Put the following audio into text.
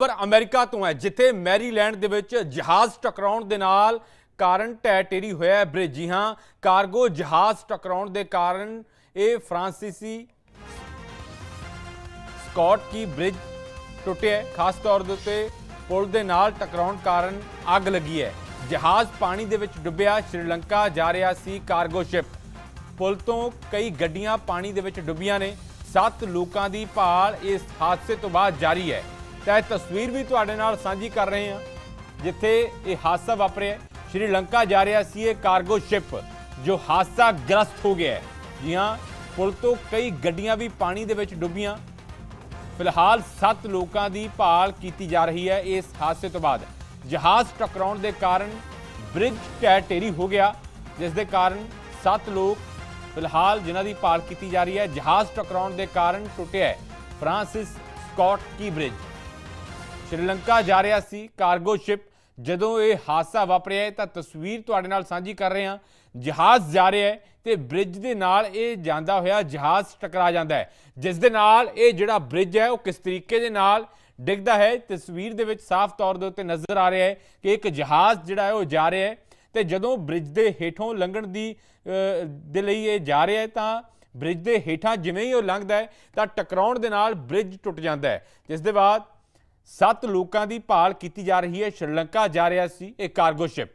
ਪਰ ਅਮਰੀਕਾ ਤੋਂ ਹੈ, ਜਿੱਥੇ ਮੈਰੀਲੈਂਡ ਦੇ ਵਿੱਚ ਜਹਾਜ਼ ਟਕਰਾਉਣ ਦੇ ਨਾਲ ਕਾਰਨ ਢਹਿ ਟੇਰੀ ਹੋਇਆ ਬ੍ਰਿਜ। ਜੀ ਹਾਂ, ਕਾਰਗੋ ਜਹਾਜ਼ ਟਕਰਾਉਣ ਦੇ ਕਾਰਨ ਇਹ ਫ੍ਰਾਂਸੀਸੀ ਸਕਾਟ ਕੀ ਬ੍ਰਿਜ ਟੁੱਟਿਆ ਖਾਸ ਤੌਰ ਦੇ ਉੱਤੇ ਪੁਲ ਦੇ ਨਾਲ ਟਕਰਾਉਣ ਕਾਰਨ ਅੱਗ ਲੱਗੀ ਹੈ। ਜਹਾਜ਼ ਪਾਣੀ ਦੇ ਵਿੱਚ ਡੁੱਬਿਆ, ਸ਼੍ਰੀਲੰਕਾ ਜਾ ਰਿਹਾ ਸੀ ਕਾਰਗੋ ਸ਼ਿਪ। ਪੁਲ ਤੋਂ ਕਈ ਗੱਡੀਆਂ ਪਾਣੀ ਦੇ ਵਿੱਚ ਡੁੱਬੀਆਂ ਨੇ। ਸੱਤ ਲੋਕਾਂ ਦੀ ਭਾਲ ਇਸ ਹਾਦਸੇ ਤੋਂ ਬਾਅਦ ਜਾਰੀ ਹੈ। ਤਾਂ ਇਹ ਤਸਵੀਰ ਵੀ ਤੁਹਾਡੇ ਨਾਲ ਸਾਂਝੀ ਕਰ ਰਹੇ ਹਾਂ, ਜਿੱਥੇ ਇਹ ਹਾਦਸਾ ਵਾਪਰਿਆ ਸ਼੍ਰੀਲੰਕਾ ਜਾ ਰਿਹਾ ਸੀ ਇਹ ਕਾਰਗੋ ਸ਼ਿਪ ਜੋ ਹਾਦਸਾ ਗ੍ਰਸਤ ਹੋ ਗਿਆ ਜੀ ਹਾਂ, ਪੁਲ ਤੋਂ ਕਈ ਗੱਡੀਆਂ ਵੀ ਪਾਣੀ ਦੇ ਵਿੱਚ ਡੁੱਬੀਆਂ। ਫਿਲਹਾਲ 7 ਲੋਕਾਂ ਦੀ ਭਾਲ ਕੀਤੀ ਜਾ ਰਹੀ ਹੈ ਇਸ ਹਾਦਸੇ ਤੋਂ ਬਾਅਦ। ਜਹਾਜ਼ ਟਕਰਾਉਣ ਦੇ ਕਾਰਨ ਬ੍ਰਿਜ ਢਹਿ ਢੇਰੀ ਹੋ ਗਿਆ, ਜਿਸ ਦੇ ਕਾਰਨ 7 ਲੋਕ ਫਿਲਹਾਲ ਜਿਨ੍ਹਾਂ ਦੀ ਭਾਲ ਕੀਤੀ ਜਾ ਰਹੀ ਹੈ, ਜਹਾਜ਼ ਟਕਰਾਉਣ ਦੇ ਕਾਰਨ ਟੁੱਟਿਆ ਹੈ। Francis Scott key bridge Sri Lanka ਜਾ ਰਿਹਾ ਸੀ ਕਾਰਗੋ ਸ਼ਿਪ ਜਦੋਂ ਇਹ ਹਾਦਸਾ ਵਾਪਰਿਆ ਹੈ ਤਾਂ ਤਸਵੀਰ ਤੁਹਾਡੇ ਨਾਲ ਸਾਂਝੀ ਕਰ ਰਹੇ ਹਾਂ। ਜਹਾਜ਼ ਜਾ ਰਿਹਾ ਹੈ ਤੇ ਬ੍ਰਿਜ ਦੇ ਨਾਲ ਇਹ ਜਾਂਦਾ ਹੋਇਆ ਜਹਾਜ਼ ਟਕਰਾ ਜਾਂਦਾ ਹੈ। ਜਿਸ ਦੇ ਨਾਲ ਇਹ ਜਿਹੜਾ ਬ੍ਰਿਜ ਹੈ, ਉਹ ਕਿਸ ਤਰੀਕੇ ਦੇ ਨਾਲ ਡਿੱਗਦਾ ਹੈ, ਤਸਵੀਰ ਦੇ ਵਿੱਚ ਸਾਫ਼ ਤੌਰ ਦੇ ਉੱਤੇ ਨਜ਼ਰ ਆ ਰਿਹਾ ਹੈ ਕਿ ਇੱਕ ਜਹਾਜ਼ ਜਿਹੜਾ ਹੈ, ਉਹ ਜਾ ਰਿਹਾ ਹੈ ਤੇ ਜਦੋਂ ਬ੍ਰਿਜ ਦੇ ਹੇਠੋਂ ਲੰਘਣ ਦੀ ਦੇ ਲਈ ਇਹ ਜਾ ਰਿਹਾ ਹੈ ਤਾਂ ਬ੍ਰਿਜ ਦੇ ਹੇਠਾਂ ਜਿਵੇਂ ਹੀ ਉਹ ਲੰਘਦਾ ਹੈ ਤਾਂ ਟਕਰਾਉਣ ਦੇ ਨਾਲ ਬ੍ਰਿਜ ਟੁੱਟ ਜਾਂਦਾ ਹੈ। ਜਿਸ ਦੇ ਬਾਅਦ ਸੱਤ ਲੋਕਾਂ ਦੀ ਭਾਲ ਕੀਤੀ ਜਾ ਰਹੀ ਹੈ। ਸ਼੍ਰੀਲੰਕਾ ਜਾ ਰਿਹਾ ਸੀ ਇਹ ਕਾਰਗੋ ਸ਼ਿਪ